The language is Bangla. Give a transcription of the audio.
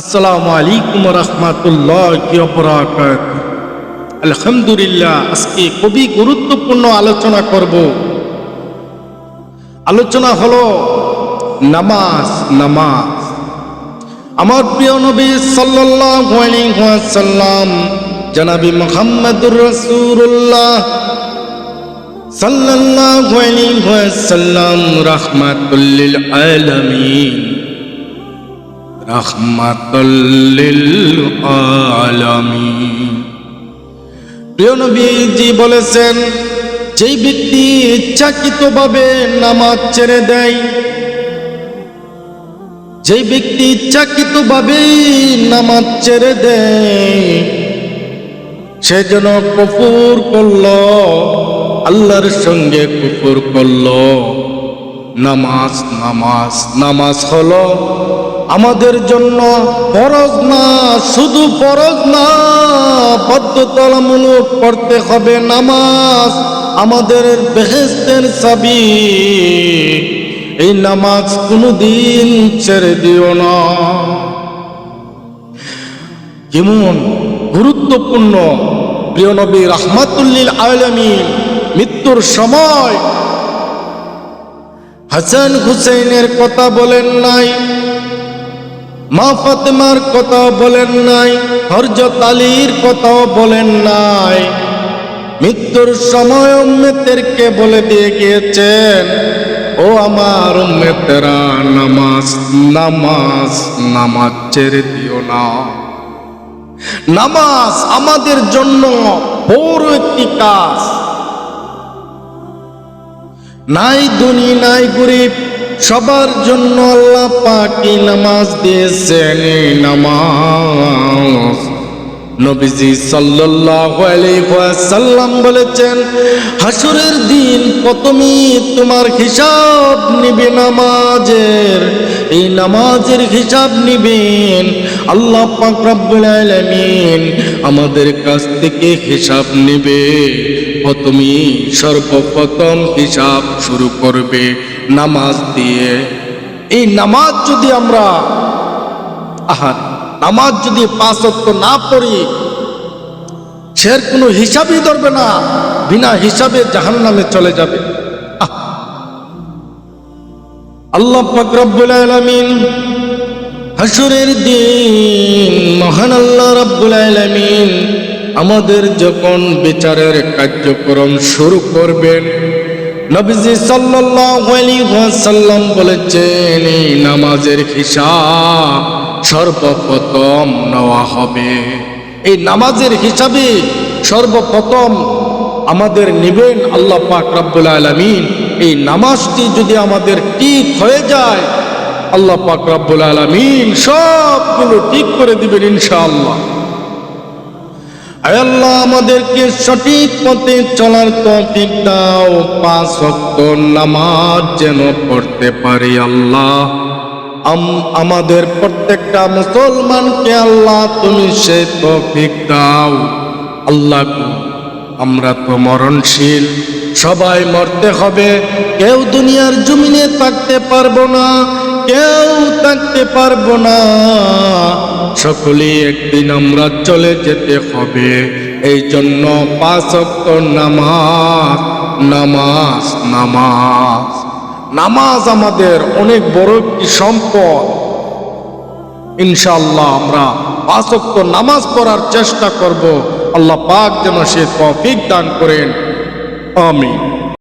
আসসালামু আলাইকুম রহমাতুল্লাহ আলহামদুলিল্লাহ, আজকে খুবই গুরুত্বপূর্ণ আলোচনা করব। আলোচনা হলো নামাজ নামাজ। আমার প্রিয় নবী ওয়াসাল্লাম, জনাবি মুহাম্মদুর রাসূলুল্লাহ সাল্লাল্লাহু আলাইহি ওয়াসাল্লাম, রাহমাতুল লিল আলামিন। রহমাতুল্লিল আলামিন প্রিয় নবীজি বলেছেন, যেই ব্যক্তি ইচ্ছাকৃতভাবে নামাজ ছেড়ে দেয়, যেই ব্যক্তি ইচ্ছাকৃতভাবে নামাজ ছেড়ে দেয়, সে যেন কুফুর করল, আল্লাহর সঙ্গে কুফুর করল। নামাজ নামাজ নামাজ হলো আমাদের জন্য ফরজ না, শুধু ফরজ না বাধ্যতামূলক করতে হবে নামাজ। আমাদের বেহেস্তের চাবি, এই নামাজ কোনোদিন ছেড়ে দিও না। কেমন গুরুত্বপূর্ণ, প্রিয় নবী রহমাতুল্লিল আলমী মৃত্যুর সময় হাসান হুসেনের কথা বলেন নাই। মা ফাতেমার কথা বলেন নাই হরজত আলীর কথাও বলেন নাই। মৃত্যুর সময় উম্মেদেরকে বলে দিয়ে গিয়েছেন, ও আমার উম্মেতেরা, নামাজ নামাজ নামাজ ছেড়ে দিও না। নামাজ আমাদের জন্য বড় একটি কাজ। নাই ধনী নাই গরিব সবার জন্য আল্লাহ পাকি নামাজ দিয়েছেন নামাজ। নবীজি ওয়াসাল্লাম বলেছেন হাসরের দিন প্রথমে তোমার হিসাব নিবে নামাজের। এই নামাজের হিসাব নিবেন। আল্লাহ পাক রব্বুল আলামিন আমাদের কাছ থেকে হিসাব নেবে। প্রথমেই সর্বপ্রথম হিসাব শুরু করবে নামাজ দিয়ে। এই নামাজ যদি আমরা আহা নামাজ যদি পাঁচ অক্ট না পড়ি, সের কোনো হিসাবই ধরবে না, বিনা হিসাবে জাহান নামে চলে যাবে! আল্লাহ পাক রব্বুল আলামিন হাসুরের দিন মহান আল্লাহ রব্বুল আলামিন আমাদের যখন বিচারের কার্যক্রম শুরু করবেন, নবীজি সাল্লাল্লাহু আলাইহি ওয়াসাল্লাম বলেছেন, এই নামাজের হিসাব সর্বপ্রথম নেওয়া হবে। এই নামাজের হিসাবে সর্বপ্রথম আমাদের নিবেন আল্লাহ পাক রব্বুল আলামিন। এই নামাজটি যদি আমাদের ঠিক হয়ে যায়, আল্লাহ পাক রব্বুল আলামিন সবগুলো ঠিক করে দিবেন ইনশাআল্লাহ। আল্লাহ, আমাদেরকে সঠিক পথে চলার তৌফিক দাও। পাঁচ নামাজ যেন পড়তে পারি আল্লাহ। আমাদের প্রত্যেকটা মুসলমানকে আল্লাহ তুমি সে তৌফিক দাও। আল্লাহ আমরা তো মরণশীল, সবাই মরতে হবে। কেউ দুনিয়ার জমিনে থাকতে পারব না, কেউ থাকতে পারব না। সকলেই একদিন আমরা চলে যেতে হবে। এই জন্য পাঁচ নামাজ নামাজ নামাজ। নামাজ আমাদের অনেক বড় একটি সম্পদ। ইনশাল্লাহ আমরা আসক্ত নামাজ পড়ার চেষ্টা করব। আল্লাহ পাক যেন সে তফিক দান করেন। আমিন।